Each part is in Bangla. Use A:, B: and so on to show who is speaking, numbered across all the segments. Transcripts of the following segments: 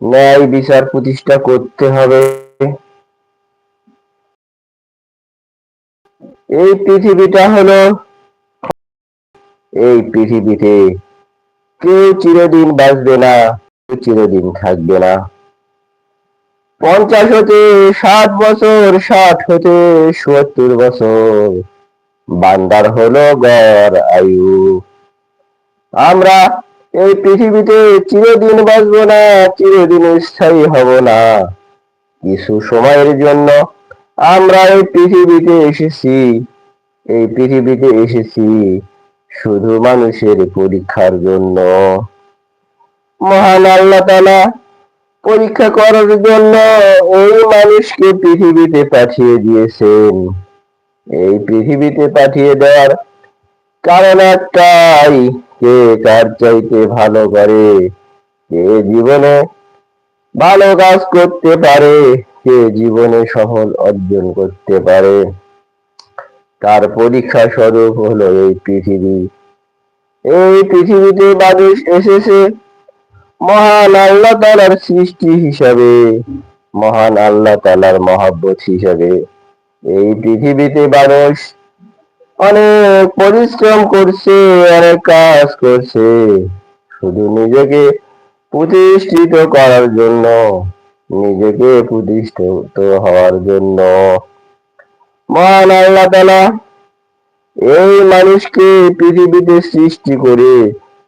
A: ন্যায় বিচার প্রতিষ্ঠা করতে হবে। এই পৃথিবীটা হলো এই পৃথিবীতে কেউ চিরদিন বাঁচবে না, কেউ চিরদিন থাকবে না। পঞ্চাশ হতে ষাট বছর, ষাট হতে সত্তর বছর, বান্দার হলো গড় আয়ু। আমরা এই পৃথিবীতে চিরদিন বাঁচবো না, চিরদিন স্থায়ী হব না। কিছু সময়ের জন্য আমরা এই পৃথিবীতে এসেছি, এই পৃথিবীতে এসেছি শুধু মানুষের পরীক্ষার জন্য। মহান আল্লাহ তালা পরীক্ষা করার জন্য এই মানুষকে পৃথিবীতে পাঠিয়ে দিয়েছেন। এই পৃথিবীতে পাঠিয়ে দেওয়ার কারণ একটাই কে কার চাইতে ভালো করে? কে জীবনে ভালো কাজ করতে পারে? কে জীবনে সফল অর্জন করতে পারে? তার পরীক্ষা স্বরূপ হলো এই পৃথিবী। এই পৃথিবীতে মানুষ এসেছে মহান আল্লাহ তালার সৃষ্টি হিসাবে, মহান আল্লাহ তালার মহাব্বত হিসাবে। এই পৃথিবীতে মানুষ অনেক পরিশ্রম করছে, অনেক কাজ করছে। শুধু নিজেকে প্রতিষ্ঠিত করার জন্য, নিজেকে প্রতিষ্ঠিত হওয়ার জন্য। মহান আল্লাহ তালা এই মানুষকে পৃথিবীতে সৃষ্টি করে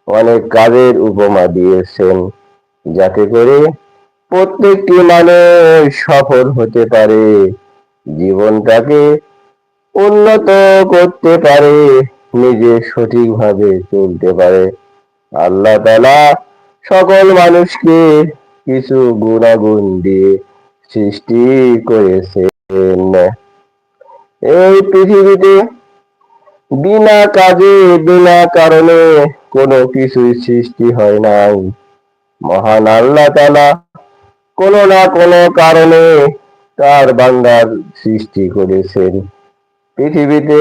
A: অনেক কাজের উপমা দিয়েছেন, যাতে করে প্রত্যেকটি মানুষ সফল হতে পারে। জীবনটাকে উন্নত করতে পারে, নিজে সঠিকভাবে চলতে পারে। আল্লাহ তালা সকল মানুষকে কিছু গুণাগুণ দিয়ে সৃষ্টি করেছেন। এই পৃথিবীতে বিনা কাজে, বিনা কারণে কোনো কিছুই সৃষ্টি হয় নাই। মহান আল্লাহ তালা কোনো না কোনো কারণে তার বান্দার সৃষ্টি করেছেন। পৃথিবীতে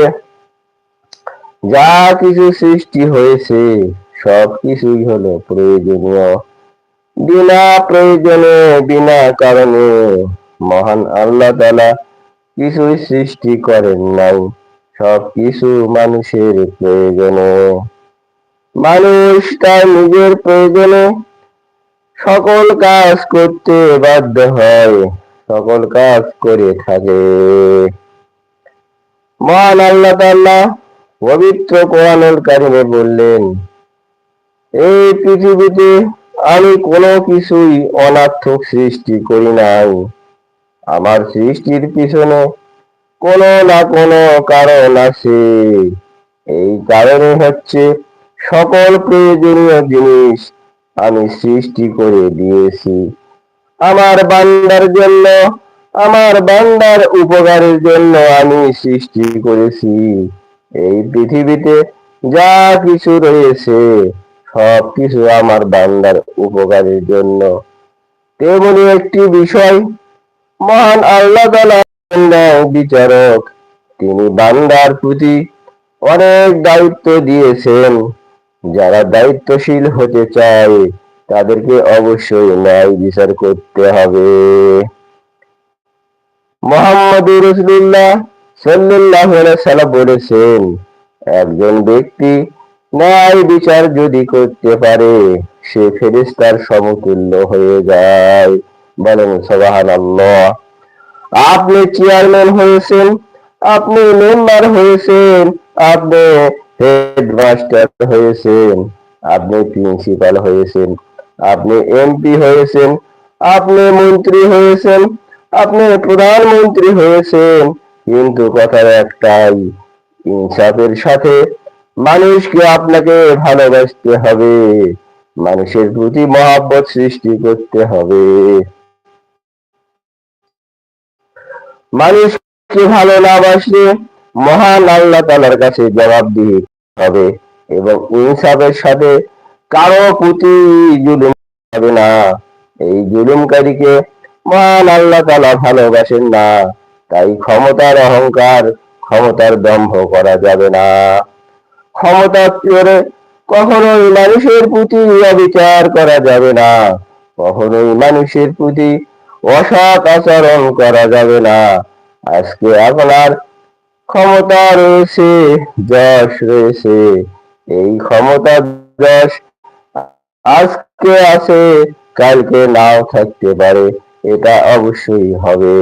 A: যা কিছু সৃষ্টি হয়েছে, সব কিছুই হলো প্রয়োজনীয়। বিনা প্রয়োজনে, বিনা কারণে মহান আল্লাহ তালা কিছুই সৃষ্টি করেন নাই, সব কিছু মানুষের প্রয়োজনে। মানুষ তার নিজের প্রয়োজনে সকল কাজ করতে বাধ্য হয়, সকল কাজ করে থাকে। মহান আল্লাহ তাল্লাহ পবিত্র কোরআনুল কারিমে বললেন, এই পৃথিবীতে আমি কোনো কিছুই অনার্থক সৃষ্টি করি নাই। আমার সৃষ্টির পিছনে কোনো না কোনো কারণ আছে। এই কারণে হচ্ছে সকল প্রয়োজনীয় জিনিস আমি সৃষ্টি করে দিয়েছি। আমার বান্দার জন্য আমার বান্দার উপকারের জন্য আমি সৃষ্টি করেছি। এই পৃথিবীতে যা কিছু রয়েছে সব কিছু আমার বান্দার উপকারের জন্য। তেমনি একটি বিষয়, মহান আল্লাহ বিচারক, তিনি বান্দার প্রতি অনেক দায়িত্ব দিয়েছেন। যারা দায়িত্বশীল হতে চায়, তাদেরকে অবশ্যই ন্যায় বিচার করতে হবে। মোহাম্মদ রসুল্লাহ সাল্লাহ সাল্লাম বলেছেন, একজন ব্যক্তি ন্যায় বিচার যদি করতে পারে, সে ফেরিস্তার সমতুল্য হয়ে যায়। বলেন সবাহান আপনি চেয়ারম্যান হয়েছেন, আপনি মেম্বার হয়েছেন, আপনি হেডমাস্টার হয়েছেন, আপনি প্রিন্সিপাল হয়েছেন, আপনি এমপি হয়েছেন, আপনি মন্ত্রী হয়েছেন আপনি প্রধানমন্ত্রী হয়েছেন, কিন্তু কথার একটাই, ইনসাফের সাথে মানুষকে আপনাকে ভালোবাসতে হবে, মানুষের প্রতি মহাব্বত সৃষ্টি করতে হবে। মানুষকে ভালো না বাসলে মহান আল্লাহ তালার কাছে জবাবদিহি হবে, এবং ইনসাফের সাথে কারও প্রতি জুলুম হবে না। এই জুলুমকারীকে মহান আল্লাহ তালা ভালোবাসেন না। তাই ক্ষমতার অহংকার, ক্ষমতার দম্ভ করা যাবে না। ক্ষমতা করে কখনোই মানুষের প্রতি অবিচার করা যাবে না। কখনোই মানুষের প্রতি অসৎ আচরণ করা যাবে না। আজকে আপনার ক্ষমতা রয়েছে, যশ রয়েছে। এই ক্ষমতা, যশ আজকে আছে, কালকে নাও থাকতে পারে। এটা অবশ্যই হবে।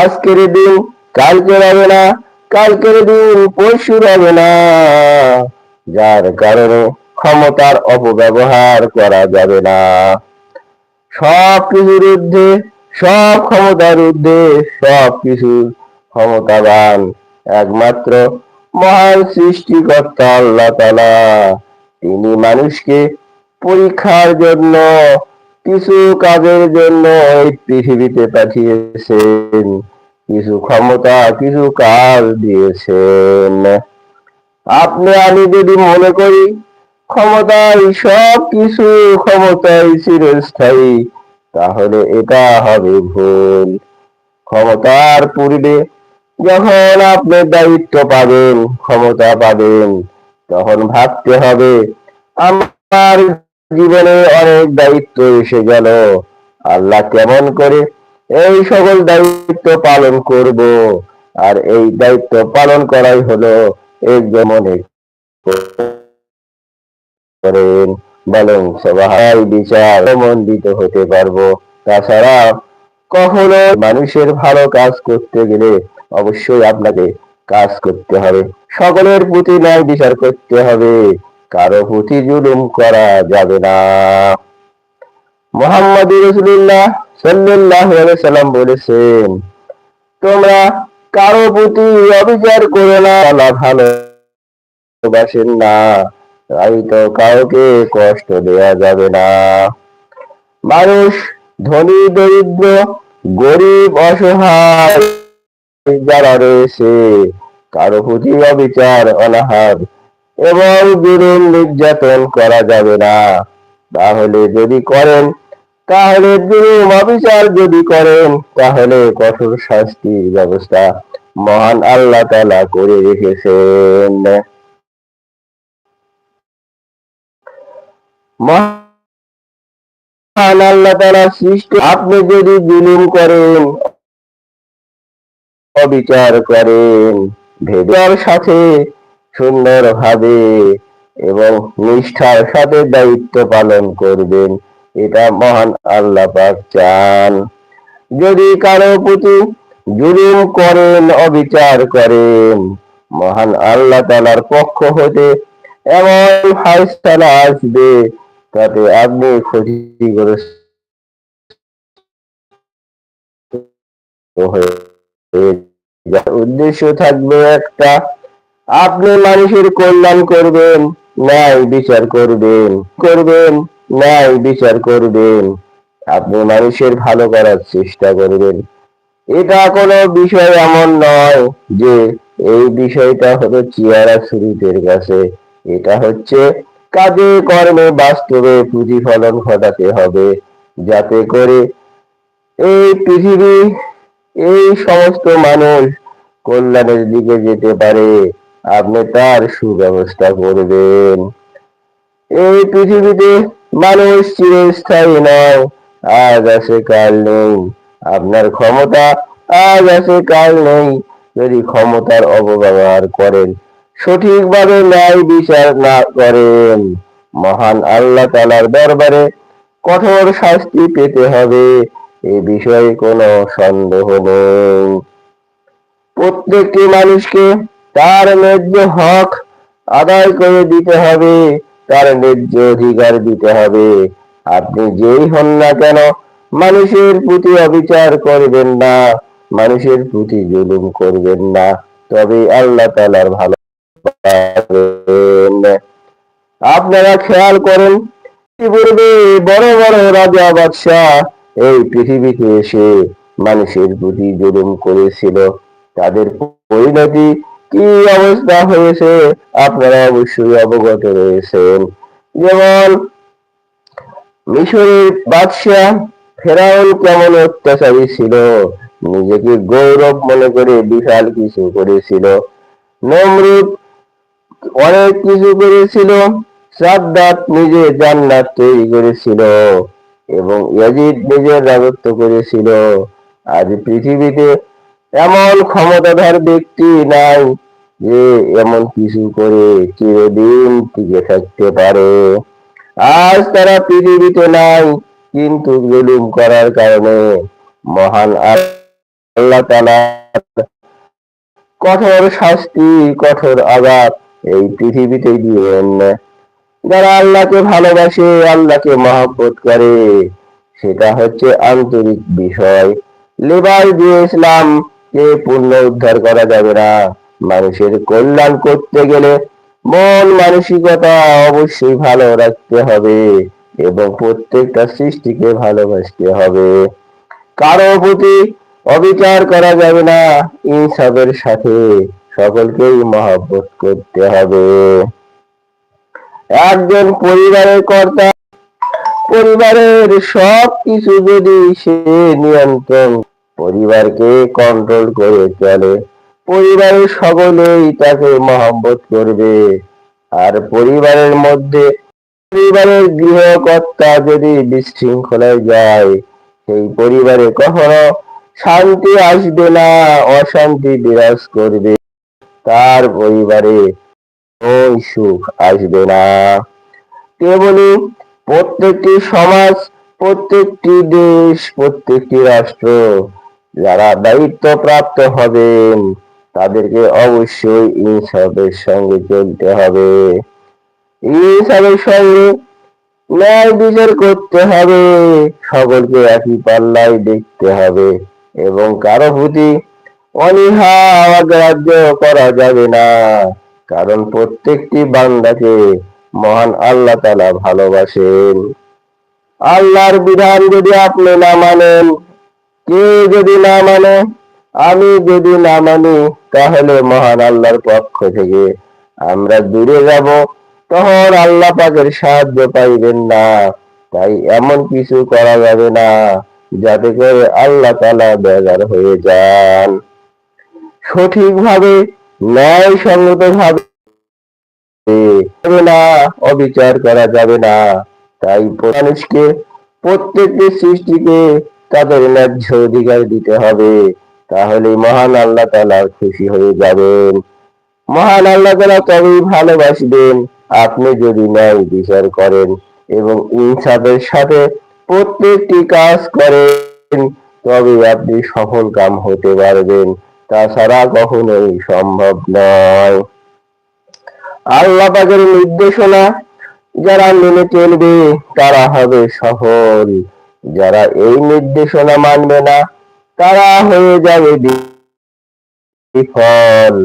A: আজকের দিন কালকে হবে না, কালকের দিন পরশু হবে না। যার কারণে ক্ষমতার অপব্যবহার করা যাবে না। সব কিছুর ঊর্ধ্বে, সব ক্ষমতার ঊর্ধ্বে, সব কিছু ক্ষমতাবান একমাত্র মহান সৃষ্টিকর্তা আল্লাহ তালা তিনি মানুষকে পরীক্ষার জন্য কিছু কাজের জন্য এই পৃথিবীতে পাঠিয়েছেন, কিছু ক্ষমতা, কিছু কাজ দিয়েছেন। আপনি, আমি যদি মনে করি, ক্ষমতাই সব কিছু ক্ষমতাই চিরস্থায়ী, তাহলে এটা হবে ভুল। ক্ষমতার পূর্বে যখন আপনি দায়িত্ব পাবেন, ক্ষমতা পাবেন, তখন ভাবতে হবে, আমার জীবনে অনেক দায়িত্ব এসে গেল। আল্লাহ কেমন করে এই সকল দায়িত্ব পালন করব। আর এই দায়িত্ব পালন করাই হলো একজন মনে করেন। বলেন, সবাই বিচার মন্ডিত হতে পারব। তাছাড়া কখনো মানুষের ভালো কাজ করতে গেলে অবশ্যই আপনাকে কাজ করতে হবে। সকলের প্রতি ন্যায় বিচার করতে হবে। কারও প্রতি জুলুম করা যাবে না। মোহাম্মদ রসুল্লাহ সাল্লাহ সাল্লাম বলেছেন, তোমরা কারও প্রতি অবিচার করো না, আল্লাহ ভালোবাসেন না। তাই তো কাউকে কষ্ট দেয়া যাবে না। মানুষ ধনী, দরিদ্র, গরিব, অসহায় যারা রয়েছে, কারও প্রতি অবিচার, অনাহার এবং জুলুম নির্যাতন করা যাবে না। তাহলে যদি করেন, তাহলে জুলুম অবিচার যদি করেন, তাহলে কঠোর শাস্তির ব্যবস্থা মহান আল্লাহ তালা করে রেখেছেন। মহান আল্লাহ তালা সৃষ্টি, আপনি যদি জুলুম করেন, অবিচার করেন ভেদার সাথে সুন্দর ভাবে এবং নিষ্ঠার সাথে দায়িত্ব পালন করবেন। এটা মহান আল্লাহ পাক চান। যদি কারও প্রতি জুলুম করেন, অবিচার করেন, মহান আল্লাহ তালার পক্ষ হতে এমন ফাইসালা আসবে তাতে আপনি ক্ষতিগ্রস্ত উদ্দেশ্য থাকবে একটা আপনি মানুষের কল্যাণ করবেন, ন্যায় বিচার করবেন করবেন, ন্যায় বিচার করবেন। আপনি মানুষের ভালো করার চেষ্টা করবেন। এটা কোনো বিষয় এমন নয় যে এই বিষয়টা হলো চিয়ারা সুরিতের কাছে। এটা হচ্ছে কাজে কর্মে বাস্তবে প্রতিফলন ঘটাতে হবে, যাতে করে এই পৃথিবী, এই সমস্ত মানুষ কল্যাণের দিকে যেতে পারে। আপনি তার সুব্যবস্থা করবেন। এই পৃথিবীতে মানুষ চিরস্থায়ী নয়, আজ আছে কাল নেই। আপনার ক্ষমতা আজ আছে কাল নেই, যদি ক্ষমতার অপব্যবহার করেন, সঠিকভাবে ন্যায় বিচার না করেন, মহান আল্লাহ তালার দরবারে কঠোর শাস্তি পেতে হবে, এ বিষয়ে কোনো সন্দেহ নেই। প্রত্যেকটি মানুষকে তার ন্যায্য হক আদায় করে দিতে হবে, তার ন্যায্য অধিকার দিতে হবে। আপনি যেই হন না কেন, মানুষের প্রতি অবিচার করবেন না, মানুষের প্রতি জুলুম করবেন না। তবে আল্লাহ তালার ভালো আপনারা খেয়াল করেন পূর্বে বড় বড় রাজা বাদশাহ? এই পৃথিবীতে এসে মানুষের প্রতি জুলুম করেছিল। তাদের পরিণতি কি অবস্থা হয়েছে? আপনারা অবশ্যই অবগত রয়েছেন। যেমন, মিশরের বাদশাহ ফেরাউন কেমন অত্যাচারী ছিল? নিজেকে গৌরব মনে করে বিশাল কিছু করেছিল। নমরুদ অনেক কিছু করেছিল। সাদ্দাত নিজে জান্নাত তৈরি করেছিল এবং ইয়াজিদ নিজের রাজত্ব করেছিল। আজ পৃথিবীতে এমন ক্ষমতাধর ব্যক্তি নাই যে এমন কিছু করে চিরদিন টিকে থাকতে পারে। আজ তারা পৃথিবীতে নাই, কিন্তু জুলুম করার কারণে মহান আল্লাহ কঠোর শাস্তি, কঠোর আঘাত এই পৃথিবীতে দিয়েন। যারা আল্লাহকে ভালোবাসে, আল্লাহকে মহব্বত করে, সেটা হচ্ছে আন্তরিক বিষয়। লেবার দিয়ে ইসলাম কে পূর্ণ উদ্ধার করা যাবে না। মানুষের কল্যাণ করতে গেলে মন মানসিকতা অবশ্যই ভালো রাখতে হবে এবং প্রত্যেকটা সৃষ্টিকে ভালোবাসতে হবে। কারও প্রতি অবিচার করা যাবে না ইনসাফের সাথে। সকলকেই মহব্বত করতে হবে। একজন পরিবারের কর্তা, পরিবারের সব কিছু যদি সে নিয়ন্ত্রণ পরিবারকে কন্ট্রোল করে চলে। পরিবারের সকলেই তাকে মহব্বত করবে। আর পরিবারের মধ্যে পরিবারের গৃহকর্তা যদি বিশৃঙ্খলায় যায়, সেই পরিবারে কখনো শান্তি আসবে না, অশান্তি বিরাজ করবে। তার পরিবারে ওই সুখ আসবে না। কেবলই প্রত্যেকটি সমাজ, প্রত্যেকটি দেশ, প্রত্যেকটি রাষ্ট্র যারা দায়িত্ব প্রাপ্ত হবেন, তাদেরকে অবশ্যই ইনসাফের সঙ্গে চলতে হবে। ইনসাফের সঙ্গে ন্যায় বিচার করতে হবে। সকলকে একই পাল্লায় দেখতে হবে এবং কারও প্রতি অনীহা অগ্রাহ্য করা যাবে না। কারণ প্রত্যেকটি বান্দাকে মহান আল্লাহ তালা ভালোবাসেন। আল্লাহর বিধান যদি আপনি না মানেন কে যদি না মানে? আমি যদি না মানি, তাহলে মহান আল্লাহর পক্ষ থেকে আমরা দূরে যাব। তখন আল্লাহ পাকের সাহায্য পাইবেন না। তাই এমন কিছু করা যাবে না, যাতে করে আল্লাহ তালা বেজার হয়ে যান। সঠিকভাবে ন্যায় সঙ্গত ভাবে না, অবিচার করা যাবে না। তাই মানুষকে, প্রত্যেকটি সৃষ্টিকে তাদের ন্যায্য অধিকার দিতে হবে তাহলে মহান আল্লাহ তালা খুশি হয়ে যাবেন। মহান আল্লাহ তালা তবেই ভালোবাসবেন, আপনি যদি ন্যায় বিচার করেন এবং ইনসাফের সাথে প্রত্যেকটি কাজ করেন তবে আপনি সফল কাম হতে পারবেন। তাছাড়া কখনোই সম্ভব নয়। আল্লাহ পাকের নির্দেশনা যারা মেনে চলবে, তারা হবে সফল। যারা এই নির্দেশনা মানবে না, তারা হয়ে যাবে বিফল।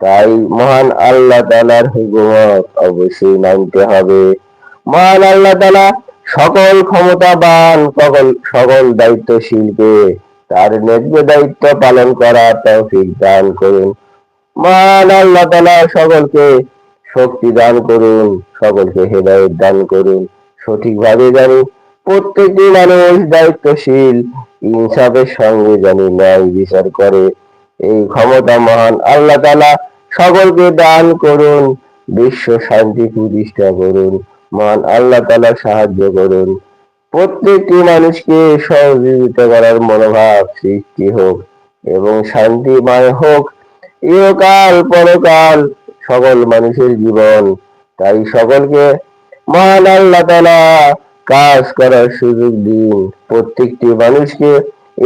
A: তাই মহান আল্লাহ তালার হুকুমত অবশ্যই মানতে হবে। মহান আল্লাহ তালা সকল ক্ষমতাবান সকল সকল দায়িত্বশীলকে তার ন্যায্য দায়িত্ব পালন করা তৌফিক দান করুন। মহান আল্লাহ তালা সকলকে শক্তি দান করুন, সকলকে হেদায়ত দান করুন। সঠিকভাবে জানি প্রত্যেকটি মানুষ দায়িত্বশীল। ইনসাফের সঙ্গে জানি ন্যায় বিচার করে। এই ক্ষমতা মহান আল্লাহ তালা সকলকে দান করুন, বিশ্ব শান্তি প্রতিষ্ঠা করুন, মহান আল্লাহ তালা সাহায্য করুন। প্রত্যেকটি মানুষকে সহযোগিতা করার মনোভাব সৃষ্টি হোক এবং শান্তিময় হোক। ইহকাল পরকাল সকল মানুষের জীবন, তাই সকলকে মহান আল্লাহ তালা কাজ করার সুযোগ দিন প্রত্যেকটি মানুষকে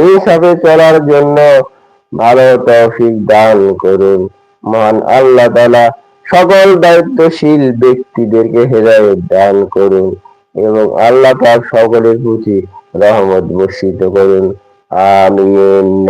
A: এই সাথে চলার জন্য ভালো তৌফিক দান করুন। মহান আল্লাহ তালা সকল দায়িত্বশীল ব্যক্তিদেরকে হেদায়ত দান করুন এবং আল্লাহ পাক সকলের প্রতি রহমত বর্ষিত করুন। আমিন।